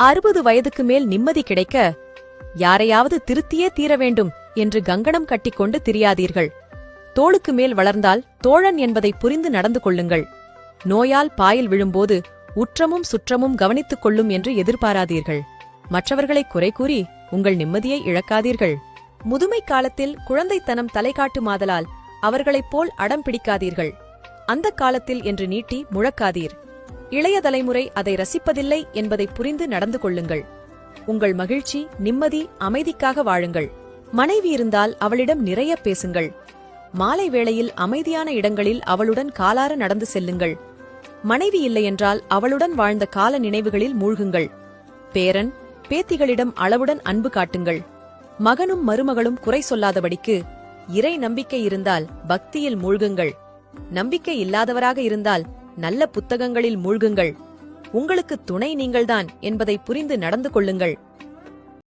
அறுபது வயதுக்கு மேல் நிம்மதி கிடைக்க யாரையாவது திருத்தியே தீர வேண்டும் என்று கங்கணம் கட்டிக்கொண்டு திரியாதீர்கள். தோளுக்கு மேல் வளர்ந்தால் தோழன் என்பதை புரிந்து நடந்து கொள்ளுங்கள். நோயால் பாயில் விழும்போது உற்றமும் சுற்றமும் கவனித்துக் கொள்ளும் என்று எதிர்பாராதீர்கள். மற்றவர்களை குறை கூறி உங்கள் நிம்மதியை இழக்காதீர்கள். முதுமை காலத்தில் குழந்தைத்தனம் தலைகாட்டுமாதலால் அவர்களைப் போல் அடம் பிடிக்காதீர்கள். அந்த காலத்தில் என்று நீட்டி முழக்காதீர். இளைய தலைமுறை அதை ரசிப்பதில்லை என்பதை புரிந்து நடந்து கொள்ளுங்கள். உங்கள் மகிழ்ச்சி நிம்மதி அமைதிக்காக வாழுங்கள். மனைவி இருந்தால் அவளிடம் நிறைய பேசுங்கள். மாலை வேளையில் அமைதியான இடங்களில் அவளுடன் காலார நடந்து செல்லுங்கள். மனைவி இல்லையென்றால் அவளுடன் வாழ்ந்த கால நினைவுகளில் மூழ்குங்கள். பேரன் பேத்திகளிடம் அளவுடன் அன்பு காட்டுங்கள். மகனும் மருமகளும் குறை சொல்லாதபடிக்கு இறை நம்பிக்கை இருந்தால் பக்தியில் மூழ்குங்கள். நம்பிக்கை இல்லாதவராக இருந்தால் நல்ல புத்தகங்களில் மூழ்குங்கள். உங்களுக்கு துணை நீங்கள்தான் என்பதை புரிந்து நடந்து கொள்ளுங்கள்.